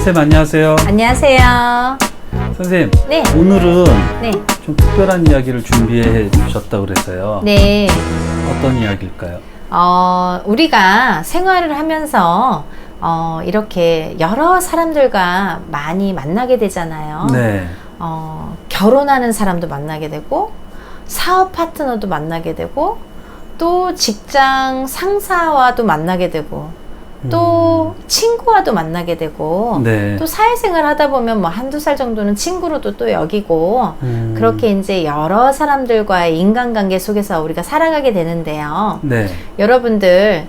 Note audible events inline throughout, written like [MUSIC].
선생님 안녕하세요. 안녕하세요. 선생님 네. 오늘은 네. 좀 특별한 이야기를 준비해 주셨다고 그래서요. 네. 어떤 이야기일까요? 어, 우리가 생활을 하면서 어, 이렇게 여러 사람들과 많이 만나게 되잖아요. 네. 어, 결혼하는 사람도 만나게 되고, 사업 파트너도 만나게 되고, 또 직장 상사와도 만나게 되고, 또 친구와도 만나게 되고, 음. 네. 또 사회생활 하다 보면 뭐 한두 살 정도는 친구로도 또 여기고, 음. 그렇게 이제 여러 사람들과의 인간관계 속에서 우리가 살아가게 되는데요. 네. 여러분들,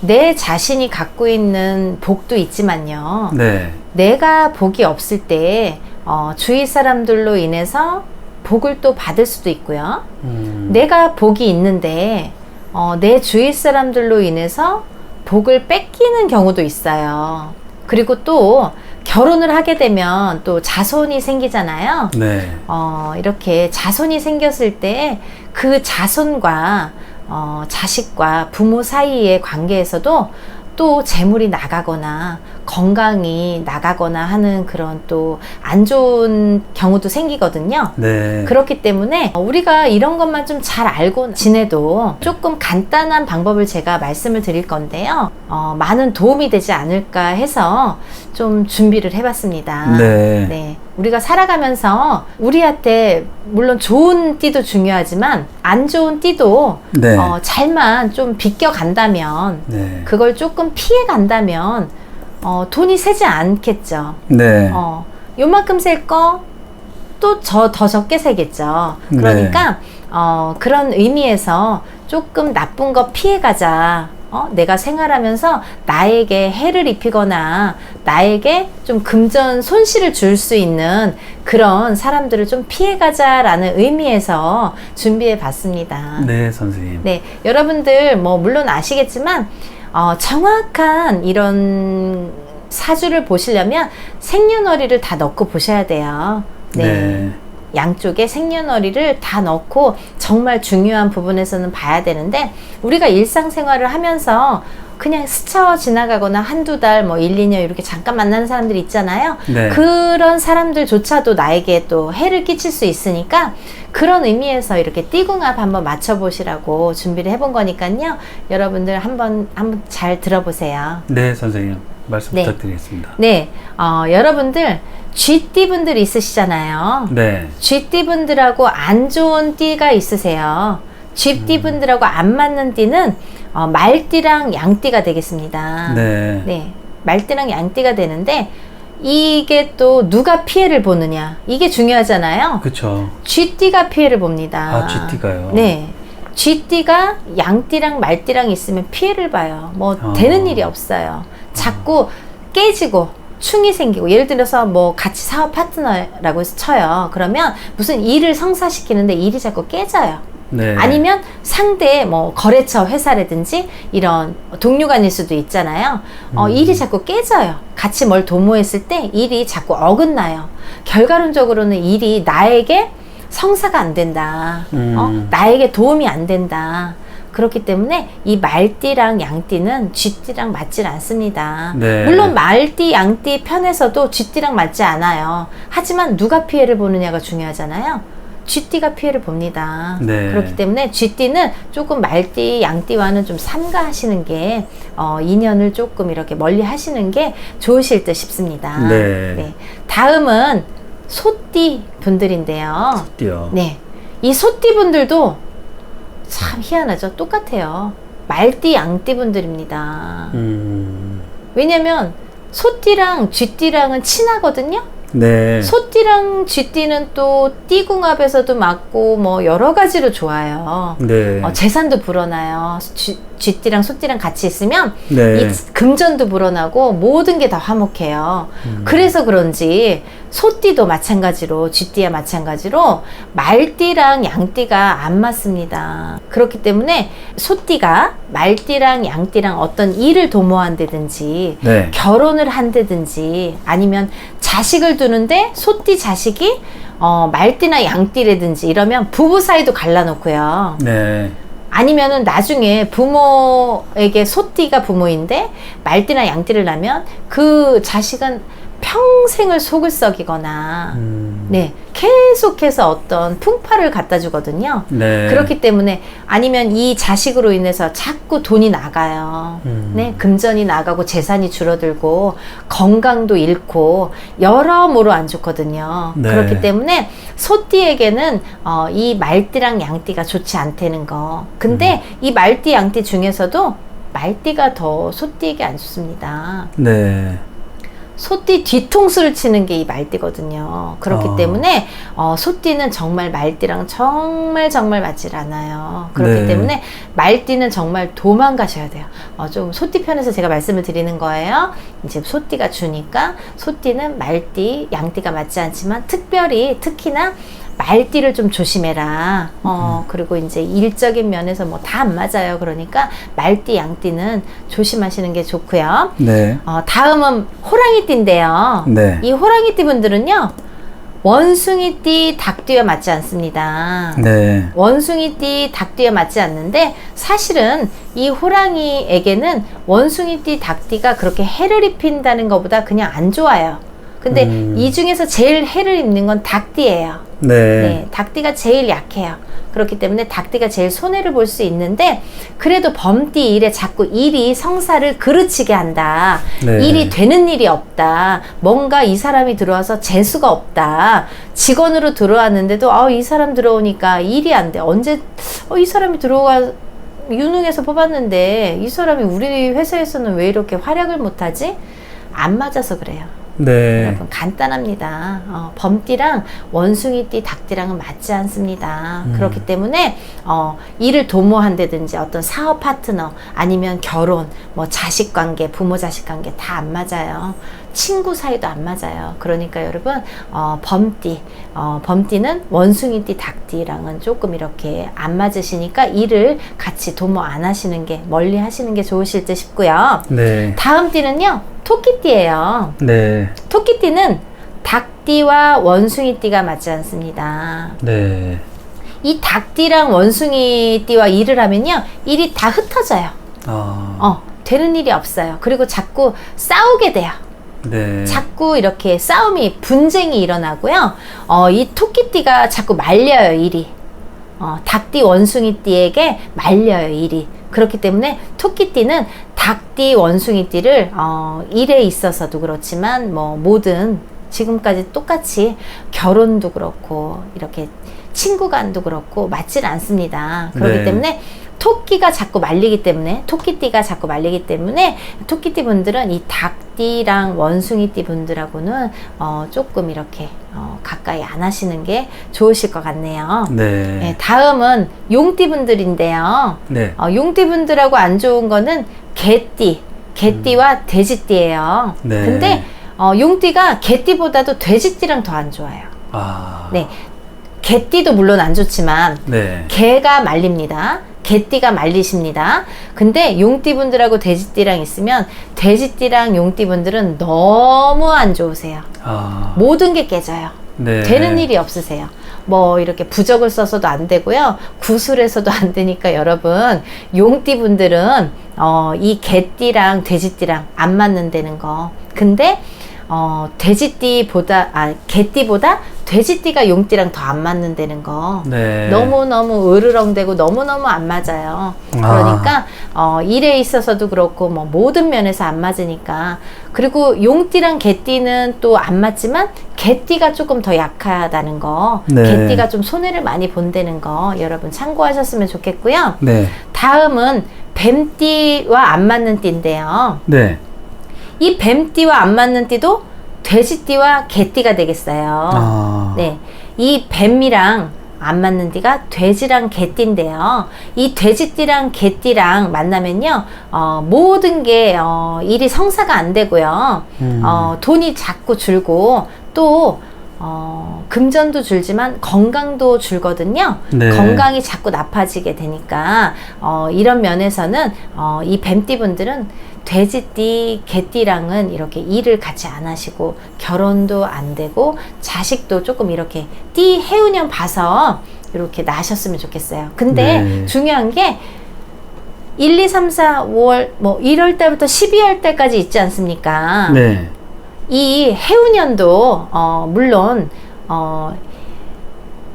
내 자신이 갖고 있는 복도 있지만요. 네. 내가 복이 없을 때, 어, 주위 사람들로 인해서 복을 또 받을 수도 있고요. 음. 내가 복이 있는데, 어, 내 주위 사람들로 인해서 복을 뺏기는 경우도 있어요. 그리고 또 결혼을 하게 되면 또 자손이 생기잖아요. 네. 어, 이렇게 자손이 생겼을 때 그 자손과 어, 자식과 부모 사이의 관계에서도 또 재물이 나가거나 건강이 나가거나 하는 그런 또 안 좋은 경우도 생기거든요. 네. 그렇기 때문에 우리가 이런 것만 좀 잘 알고 지내도 조금 간단한 방법을 제가 말씀을 드릴 건데요. 어, 많은 도움이 되지 않을까 해서 좀 준비를 해봤습니다. 네. 네. 우리가 살아가면서 우리한테 물론 좋은 띠도 중요하지만 안 좋은 띠도 네. 어, 잘만 좀 비껴 간다면 네. 그걸 조금 피해 간다면 어, 돈이 새지 않겠죠. 네. 어, 요만큼 셀 거 또 저 더 적게 세겠죠. 네. 그러니까 어, 그런 의미에서 조금 나쁜 거 피해 가자. 어, 내가 생활하면서 나에게 해를 입히거나 나에게 좀 금전 손실을 줄 수 있는 그런 사람들을 좀 피해 가자라는 의미에서 준비해 봤습니다. 네, 선생님. 네, 여러분들 뭐 물론 아시겠지만 어, 정확한 이런 사주를 보시려면 생년월일을 다 넣고 보셔야 돼요. 네. 네. 양쪽에 생년월일을 다 넣고 정말 중요한 부분에서는 봐야 되는데 우리가 일상생활을 하면서 그냥 스쳐 지나가거나 한두 달, 뭐 1, 2년 이렇게 잠깐 만나는 사람들이 있잖아요. 네. 그런 사람들조차도 나에게 또 해를 끼칠 수 있으니까 그런 의미에서 이렇게 띠궁합 한번 맞춰보시라고 준비를 해본 거니까요. 여러분들 한번, 한번 잘 들어보세요. 네, 선생님. 말씀 네. 부탁드리겠습니다. 네, 어, 여러분들 쥐띠 분들 있으시잖아요. 네. 쥐띠 분들하고 안 좋은 띠가 있으세요. 쥐띠 분들하고 안 맞는 띠는 어, 말띠랑 양띠가 되겠습니다. 네. 네, 말띠랑 양띠가 되는데 이게 또 누가 피해를 보느냐 이게 중요하잖아요. 그쵸. 쥐띠가 피해를 봅니다. 아, 쥐띠가요? 네. 쥐띠가 양띠랑 말띠랑 있으면 피해를 봐요. 뭐 아. 되는 일이 없어요. 자꾸 깨지고 충이 생기고 예를 들어서 뭐 같이 사업 파트너라고 해서 쳐요. 그러면 무슨 일을 성사시키는데 일이 자꾸 깨져요. 네. 아니면 상대 뭐 거래처 회사라든지 이런 동료간일 수도 있잖아요. 음. 어, 일이 자꾸 깨져요. 같이 뭘 도모했을 때 일이 자꾸 어긋나요. 결과론적으로는 일이 나에게 성사가 안 된다. 음. 어? 나에게 도움이 안 된다. 그렇기 때문에 이 말띠랑 양띠는 쥐띠랑 맞질 않습니다. 네. 물론 말띠, 양띠 편에서도 쥐띠랑 맞지 않아요. 하지만 누가 피해를 보느냐가 중요하잖아요. 쥐띠가 피해를 봅니다. 네. 그렇기 때문에 쥐띠는 조금 말띠, 양띠와는 좀 삼가하시는 게 어, 인연을 조금 이렇게 멀리 하시는 게 좋으실 듯 싶습니다. 네. 다음은 소띠 분들인데요. 띠요. 네. 이 소띠 분들도 참 희한하죠. 똑같아요. 말띠, 양띠 분들입니다. 음. 왜냐면 소띠랑 쥐띠랑은 친하거든요. 네. 소띠랑 쥐띠는 또 띠궁합에서도 맞고 뭐 여러 가지로 좋아요. 네. 어, 재산도 불어나요. 쥐, 쥐띠랑 소띠랑 같이 있으면 네. 이 금전도 불어나고 모든 게 다 화목해요. 음. 그래서 그런지 소띠도 마찬가지로 쥐띠와 마찬가지로 말띠랑 양띠가 안 맞습니다. 그렇기 때문에 소띠가 말띠랑 양띠랑 어떤 일을 도모한다든지 네. 결혼을 한다든지 아니면 자식을 두는데 소띠 자식이 어, 말띠나 양띠라든지 이러면 부부 사이도 갈라놓고요. 네. 아니면은 나중에 부모에게 소띠가 부모인데 말띠나 양띠를 낳으면 그 자식은 평생을 속을 썩이거나 음. 네 계속해서 어떤 풍파를 갖다 주거든요. 네. 그렇기 때문에 아니면 이 자식으로 인해서 자꾸 돈이 나가요. 음. 네, 금전이 나가고 재산이 줄어들고 건강도 잃고 여러모로 안 좋거든요. 네. 그렇기 때문에 소띠에게는 어, 이 말띠랑 양띠가 좋지 않다는 거. 근데 음. 이 말띠 양띠 중에서도 말띠가 더 소띠에게 안 좋습니다. 네. 소띠 뒤통수를 치는 게 이 말띠거든요. 그렇기 어. 때문에 어, 소띠는 정말 말띠랑 정말 정말 맞질 않아요. 그렇기 네. 때문에 말띠는 정말 도망가셔야 돼요. 어, 좀 소띠 편에서 제가 말씀을 드리는 거예요. 이제 소띠가 주니까 소띠는 말띠, 양띠가 맞지 않지만 특별히 특히나 말띠를 좀 조심해라. 어, 음. 그리고 이제 일적인 면에서 뭐 다 안 맞아요. 그러니까 말띠, 양띠는 조심하시는 게 좋고요. 네. 어, 다음은 호랑이띠인데요. 네. 이 호랑이띠 분들은요, 원숭이띠, 닭띠와 맞지 않습니다. 네. 원숭이띠, 닭띠와 맞지 않는데 사실은 이 호랑이에게는 원숭이띠, 닭띠가 그렇게 해를 입힌다는 것보다 그냥 안 좋아요. 근데 음. 이 중에서 제일 해를 입는 건 닭띠예요. 네. 네, 닭띠가 제일 약해요. 그렇기 때문에 닭띠가 제일 손해를 볼 수 있는데 그래도 범띠 일에 자꾸 일이 성사를 그르치게 한다. 네. 일이 되는 일이 없다. 뭔가 이 사람이 들어와서 재수가 없다. 직원으로 들어왔는데도 아, 이 사람 들어오니까 일이 안 돼. 언제 어, 이 사람이 들어와 유능해서 뽑았는데 이 사람이 우리 회사에서는 왜 이렇게 활약을 못하지? 안 맞아서 그래요. 네. 여러분 간단합니다. 어, 범띠랑 원숭이띠, 닭띠랑은 맞지 않습니다. 음. 그렇기 때문에 어, 일을 도모한다든지 어떤 사업 파트너 아니면 결혼, 뭐 자식 관계, 부모 자식 관계 다 안 맞아요. 친구 사이도 안 맞아요. 그러니까 여러분 어, 범띠, 어, 범띠는 원숭이띠, 닭띠랑은 조금 이렇게 안 맞으시니까 일을 같이 도모 안 하시는 게 멀리 하시는 게 좋으실 듯 싶고요. 네. 다음 띠는요 토끼띠예요. 네. 토끼띠는 닭띠와 원숭이띠가 맞지 않습니다. 네. 이 닭띠랑 원숭이띠와 일을 하면요 일이 다 흩어져요. 아. 어 되는 일이 없어요. 그리고 자꾸 싸우게 돼요. 네. 자꾸 이렇게 싸움이 분쟁이 일어나고요. 어, 이 토끼띠가 자꾸 말려요 일이. 어, 닭띠 원숭이띠에게 말려요 일이. 그렇기 때문에 토끼띠는 닭띠 원숭이띠를 어, 일에 있어서도 그렇지만 뭐 모든 지금까지 똑같이 결혼도 그렇고 이렇게 친구간도 그렇고 맞질 않습니다. 그렇기 네. 때문에 토끼가 자꾸 말리기 때문에 토끼띠가 자꾸 말리기 때문에 토끼띠 분들은 이 닭띠랑 원숭이띠 분들하고는 어, 조금 이렇게 어, 가까이 안 하시는 게 좋으실 것 같네요. 네. 네, 다음은 용띠 분들인데요. 네. 어, 용띠 분들하고 안 좋은 거는 개띠, 개띠와 돼지띠예요. 네. 근데 어, 용띠가 개띠보다도 돼지띠랑 더 안 좋아요. 아. 네, 개띠도 물론 안 좋지만 네. 개가 말립니다. 개띠가 말리십니다. 근데 용띠분들하고 돼지띠랑 있으면 돼지띠랑 용띠분들은 너무 안 좋으세요. 아. 모든 게 깨져요. 네. 되는 일이 없으세요. 뭐 이렇게 부적을 써서도 안 되고요. 구슬해서도 안 되니까 여러분 용띠 분들은 어, 이 개띠랑 돼지띠랑 안 맞는다는 거. 근데 어, 돼지띠보다 아 개띠보다 돼지띠가 용띠랑 더 안 맞는다는 거. 네. 너무너무 으르렁대고 너무너무 안 맞아요. 그러니까 어, 일에 있어서도 그렇고 뭐 모든 면에서 안 맞으니까 그리고 용띠랑 개띠는 또 안 맞지만 개띠가 조금 더 약하다는 거 네. 개띠가 좀 손해를 많이 본다는 거 여러분 참고하셨으면 좋겠고요. 네. 다음은 뱀띠와 안 맞는 띠인데요. 네. 이 뱀띠와 안 맞는 띠도 돼지띠와 개띠가 되겠어요. 아. 네. 이 뱀이랑 안 맞는 띠가 돼지랑 개띠인데요. 이 돼지띠랑 개띠랑 만나면요, 어, 모든 게, 어, 일이 성사가 안 되고요. 음. 어, 돈이 자꾸 줄고, 또, 어, 금전도 줄지만 건강도 줄거든요. 네. 건강이 자꾸 나빠지게 되니까, 어, 이런 면에서는, 어, 이 뱀띠 분들은 돼지띠, 개띠랑은 이렇게 일을 같이 안 하시고 결혼도 안 되고 자식도 조금 이렇게 띠 해운년 봐서 이렇게 나셨으면 좋겠어요. 근데 네. 중요한 게 1, 2, 3, 4, 5월 뭐 1월 달부터 12월 달까지 있지 않습니까? 네. 이 해운년도 어, 물론 어,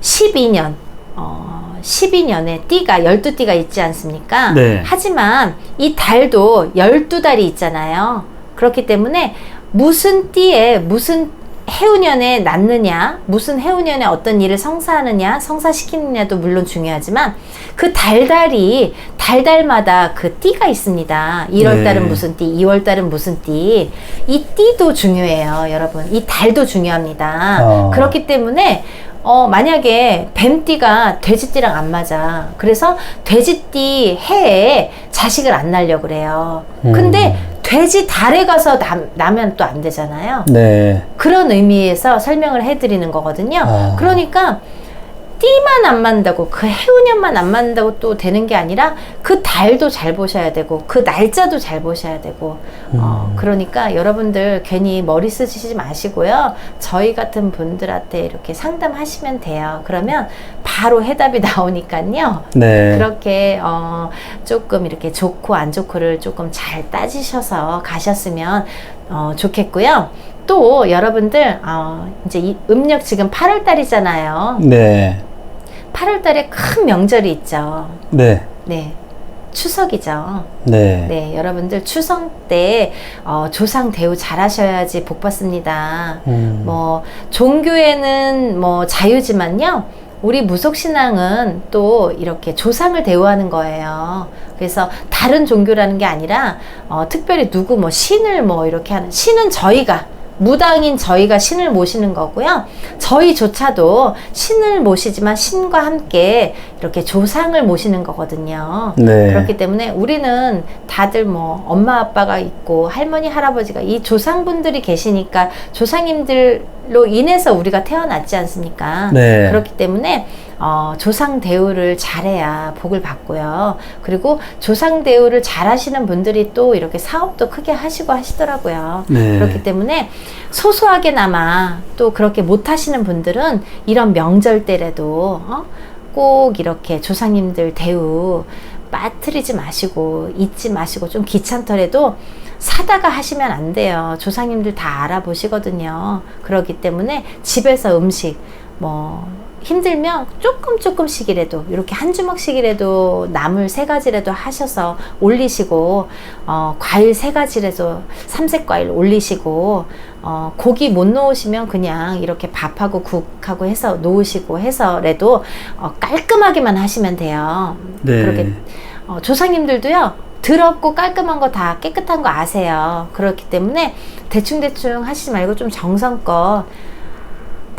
12년 어, 12년에 띠가 12띠가 있지 않습니까? 네. 하지만 이 달도 12달이 있잖아요. 그렇기 때문에 무슨 띠에 무슨 해운년에 낳느냐, 무슨 해운년에 어떤 일을 성사하느냐, 성사시키느냐도 물론 중요하지만 그 달달이 달달마다 그 띠가 있습니다. 1월 달은 네. 무슨 띠, 2월 달은 무슨 띠. 이 띠도 중요해요, 여러분. 이 달도 중요합니다. 어. 그렇기 때문에 어, 만약에 뱀띠가 돼지띠랑 안 맞아. 그래서 돼지띠 해에 자식을 안 낳으려고 그래요. 음. 근데 돼지 달에 가서 남, 나면 또 안 되잖아요. 네. 그런 의미에서 설명을 해드리는 거거든요. 아. 그러니까 띠만 안 맞는다고 그 해운년만 안 맞는다고 또 되는 게 아니라 그 달도 잘 보셔야 되고 그 날짜도 잘 보셔야 되고 어, 음. 그러니까 여러분들 괜히 머리 쓰시지 마시고요 저희 같은 분들한테 이렇게 상담하시면 돼요 그러면 바로 해답이 [LAUGHS] 나오니까요 네. 그렇게 어, 조금 이렇게 좋고 안 좋고를 조금 잘 따지셔서 가셨으면 어, 좋겠고요. 또 여러분들 어, 이제 이 음력 지금 8월 달이잖아요. 네. 8월 달에 큰 명절이 있죠. 네. 네. 추석이죠. 네. 네, 여러분들 추석 때 어, 조상 대우 잘하셔야지 복 받습니다. 음. 뭐 종교에는 뭐 자유지만요. 우리 무속신앙은 또 이렇게 조상을 대우하는 거예요. 그래서 다른 종교라는 게 아니라 어, 특별히 누구 뭐 신을 뭐 이렇게 하는 신은 저희가 무당인 저희가 신을 모시는 거고요. 저희조차도 신을 모시지만 신과 함께 이렇게 조상을 모시는 거거든요. 네. 그렇기 때문에 우리는 다들 뭐 엄마 아빠가 있고 할머니 할아버지가 이 조상분들이 계시니까 조상님들 로 인해서 우리가 태어났지 않습니까? 네. 그렇기 때문에 어, 조상 대우를 잘해야 복을 받고요. 그리고 조상 대우를 잘하시는 분들이 또 이렇게 사업도 크게 하시고 하시더라고요. 네. 그렇기 때문에 소소하게나마 또 그렇게 못하시는 분들은 이런 명절 때라도 어? 꼭 이렇게 조상님들 대우 빠뜨리지 마시고 잊지 마시고 좀 귀찮더라도 사다가 하시면 안 돼요. 조상님들 다 알아보시거든요. 그렇기 때문에 집에서 음식 뭐 힘들면 조금 조금씩이라도 이렇게 한 주먹씩이라도 나물 세 가지라도 하셔서 올리시고 어, 과일 세 가지라도 삼색 과일 올리시고 어, 고기 못 놓으시면 그냥 이렇게 밥하고 국하고 해서 놓으시고 해서라도 어, 깔끔하게만 하시면 돼요. 네. 그렇게 어, 조상님들도요 더럽고 깔끔한 거 다 깨끗한 거 아세요. 그렇기 때문에 대충대충 하시지 말고 좀 정성껏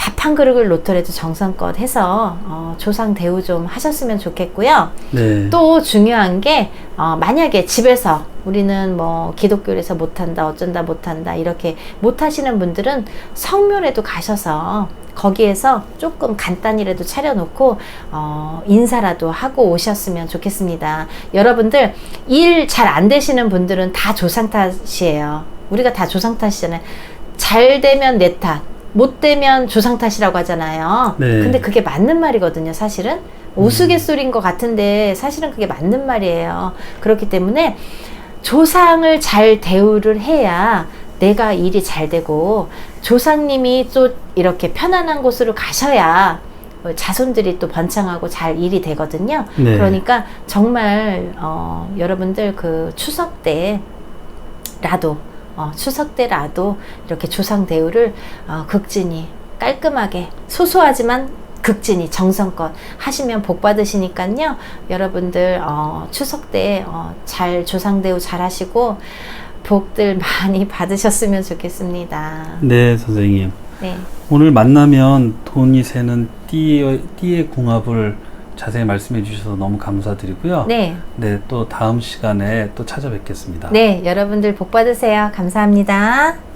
밥 한 그릇을 놓더라도 정성껏 해서 어, 조상 대우 좀 하셨으면 좋겠고요. 네. 또 중요한 게 어, 만약에 집에서 우리는 뭐 기독교에서 못한다 어쩐다 못한다 이렇게 못하시는 분들은 성묘에도 가셔서 거기에서 조금 간단히라도 차려놓고 어, 인사라도 하고 오셨으면 좋겠습니다. 여러분들 일 잘 안 되시는 분들은 다 조상 탓이에요. 우리가 다 조상 탓이잖아요. 잘 되면 내 탓, 못 되면 조상 탓이라고 하잖아요. 네. 근데 그게 맞는 말이거든요, 사실은. 우스갯소리인 것 같은데 사실은 그게 맞는 말이에요. 그렇기 때문에 조상을 잘 대우를 해야 내가 일이 잘 되고 조상님이 또 이렇게 편안한 곳으로 가셔야 어, 자손들이 또 번창하고 잘 일이 되거든요. 네. 그러니까 정말 어, 여러분들 그 추석 때라도 어, 추석 때라도 이렇게 조상 대우를 어, 극진히 깔끔하게 소소하지만 극진히 정성껏 하시면 복 받으시니까요. 여러분들 어, 추석 때 어, 잘 조상 대우 잘 하시고 복들 [LAUGHS] 많이 받으셨으면 좋겠습니다. 네, 선생님. 네. 오늘 만나면 돈이 새는 띠의, 띠의 궁합을 자세히 말씀해 주셔서 너무 감사드리고요. 네. 네, 또 다음 시간에 또 찾아뵙겠습니다. 네, 여러분들 복 받으세요. 감사합니다.